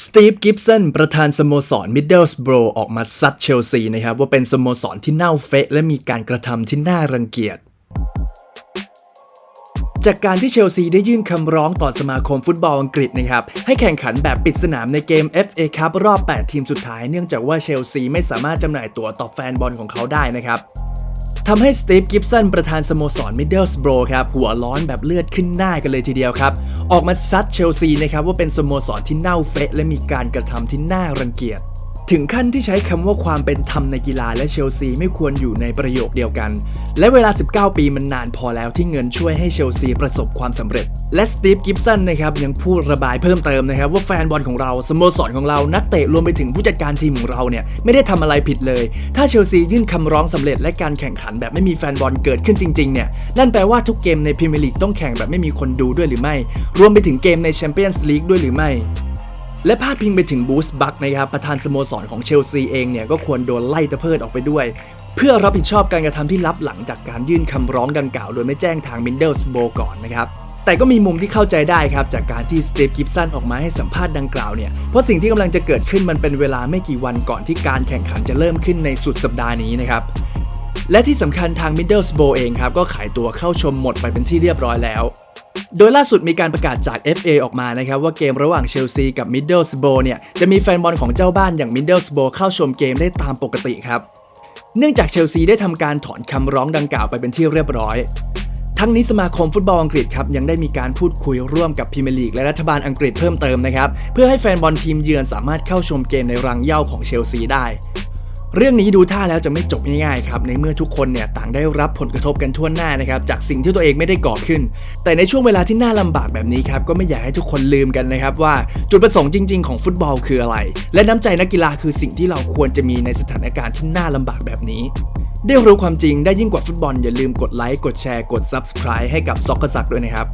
สตีฟกิฟสันประธานสโมสรมิดเดิลสโบรออกมาซัดเชลซีนะครับ ว่าเป็นสโมสรที่เน่าเฟะและมีการกระทำที่น่ารังเกียจ จากการที่เชลซีได้ยื่นคำร้องต่อสมาคมฟุตบอลอังกฤษนะครับ ให้แข่งขันแบบปิดสนามในเกม FA คัพรอบ 8 ทีมสุดท้ายเนื่องจากว่าเชลซีไม่สามารถจำหน่ายตั๋วต่อแฟนบอลของเขาได้นะครับทำให้สตีฟกิฟสันประธานสโมสรมิดเดิลสโบรครับหัวร้อนแบบเลือดขึ้นหน้ากันเลยทีเดียวครับ ออกมาซัดเชลซีนะครับว่าเป็นสโมสรที่เน่าเฟะและมีการกระทำที่น่ารังเกียจ ถึงขั้นที่ใช้คำว่าความเป็นธรรมในกีฬาและเชลซีไม่ควรอยู่ในประโยคเดียวกัน และเวลา 19 ปีมันนานพอแล้วที่เงินช่วยให้เชลซีประสบความสำเร็จ และสตีฟกิฟสันนะครับยังพูดระบายเพิ่มเติมนะครับว่าแฟนบอลของเราสโมสรของเรานักเตะรวมไปถึงผู้จัดการทีมของเราเนี่ยไม่ได้ทำอะไรผิดเลย ถ้าเชลซียื่นคำร้องสำเร็จและการแข่งขันแบบไม่มีแฟนบอลเกิดขึ้นจริงๆเนี่ยนั่นแปลว่าทุกเกมในพรีเมียร์ลีกต้องแข่งแบบไม่มีคนดูด้วยหรือไม่ รวมไปถึงเกมในแชมเปี้ยนส์ลีกด้วยหรือไม่ และพาดพิงไปถึงบูสบัคนะครับประธานสโมสรของเชลซีเองเนี่ยก็ควรโดนไล่ตะเพิดออกไปด้วย เพื่อรับผิดชอบการกระทำที่ลับหลังจากการยื่นคำร้องดังกล่าว โดยไม่แจ้งทางมินเดิลสโบก่อนนะครับแต่ก็มีมุมที่เข้าใจได้ครับ จากการที่สตีฟกิฟสันออกมาให้สัมภาษณ์ดังกล่าวเนี่ย เพราะสิ่งที่กำลังจะเกิดขึ้นมันเป็นเวลาไม่กี่วันก่อนที่การแข่งขันจะเริ่มขึ้นในสุดสัปดาห์นี้นะครับและที่สำคัญทาง Middlesbrough เองครับ ก็ขายตัวเข้าชมหมดไปเป็นที่เรียบร้อยแล้ว โดยล่าสุดมีการประกาศจาก FA ออกมานะครับว่าเกมระหว่างเชลซีกับ Middlesbrough เนี่ยจะมีแฟนบอลของเจ้าบ้านอย่าง Middlesbrough เข้าชมเกมได้ตามปกติครับ เนื่องจากเชลซีได้ทำการถอนคำร้องดังกล่าวไปเป็นที่เรียบร้อย ทั้งนี้สมาคมฟุตบอลอังกฤษครับยังได้มีการพูดคุยร่วมกับพรีเมียร์ลีกและรัฐบาลอังกฤษเพิ่มเติมนะครับเพื่อให้แฟนบอลทีมเยือนสามารถเข้าชมเกมในรังเหย้าของเชลซีได้ เรื่องนี้ดูท่าแล้วจะไม่จบง่ายๆครับในเมื่อทุกคนเนี่ยต่างได้รับผลกระทบกันทั่วหน้านะครับจากสิ่งที่ตัวเองไม่ได้ก่อขึ้น แต่ในช่วงเวลาที่น่าลำบากแบบนี้ครับก็ไม่อยากให้ทุกคนลืมกันนะครับว่าจุดประสงค์จริง ๆของฟุตบอลคืออะไร และน้ำใจนักกีฬาคือสิ่งที่เราควรจะมีในสถานการณ์ที่น่าลำบากแบบนี้ได้รู้ความจริงได้ยิ่งกว่าฟุตบอลอย่าลืมกดไลค์กดแชร์กด Subscribe ให้กับซอกกระสักด้วยนะครับ